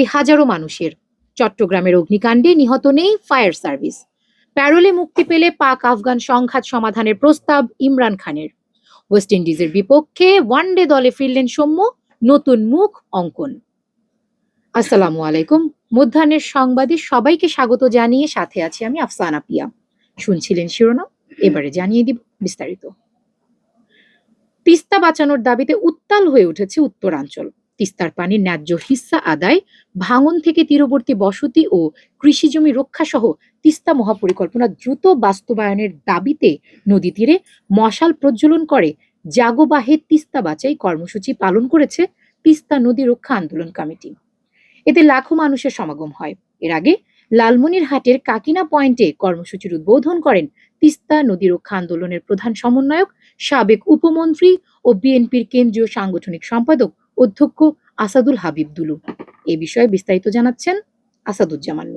চাকরি হাজারো মানুষের। চট্টগ্রামের অগ্নিকাণ্ডে নিহত নেই ফায়ার সার্ভিস। প্যারোলে মুক্তি পেলে পাক আফগান সংঘাত সমাধানের প্রস্তাব ইমরান খানের। ওয়েস্ট ইন্ডিজের বিপক্ষে ওয়ানডে দলে ফিরলেন সৌম্য, নতুন মুখ অঙ্কন। আসসালামু আলাইকুম। মধ্যাহ্নের সংবাদে সবাইকে স্বাগত জানিয়ে সাথে আছি আমি আফসানা পিয়া। শুনছিলেন শিরোনাম, এবারে জানিয়ে দিব বিস্তারিত। তিস্তা বাঁচানোর দাবিতে উত্তাল হয়ে উঠেছে উত্তরাঞ্চল। তিস্তার পানির ন্যায্য হিস্সা আদায়, ভাঙন থেকে তীরবর্তী বসতি ও কৃষিজমি রক্ষা সহ তিস্তা মহাপরিকল্পনা দ্রুত বাস্তবায়নের দাবিতে নদী তীরে মশাল প্রজ্বলন করে। জাগোবাহে তিস্তা বাঁচাই কর্মসূচি পালন করেছে তিস্তা নদী রক্ষা আন্দোলন কমিটি। এতে লাখো মানুষের সমাগম হয়। এর আগে লালমনিরহাটের কাকিনা পয়েন্টে কর্মসূচির উদ্বোধন করেন তিস্তা নদী রক্ষা আন্দোলনের প্রধান সমন্বয়ক, সাবেক উপমন্ত্রী ও বিএনপির কেন্দ্রীয় সাংগঠনিক সম্পাদক অধ্যক্ষ আসাদুল হাবিব দুলু। এ বিষয়ে বিস্তারিত জানাচ্ছেন আসাদুজ্জামান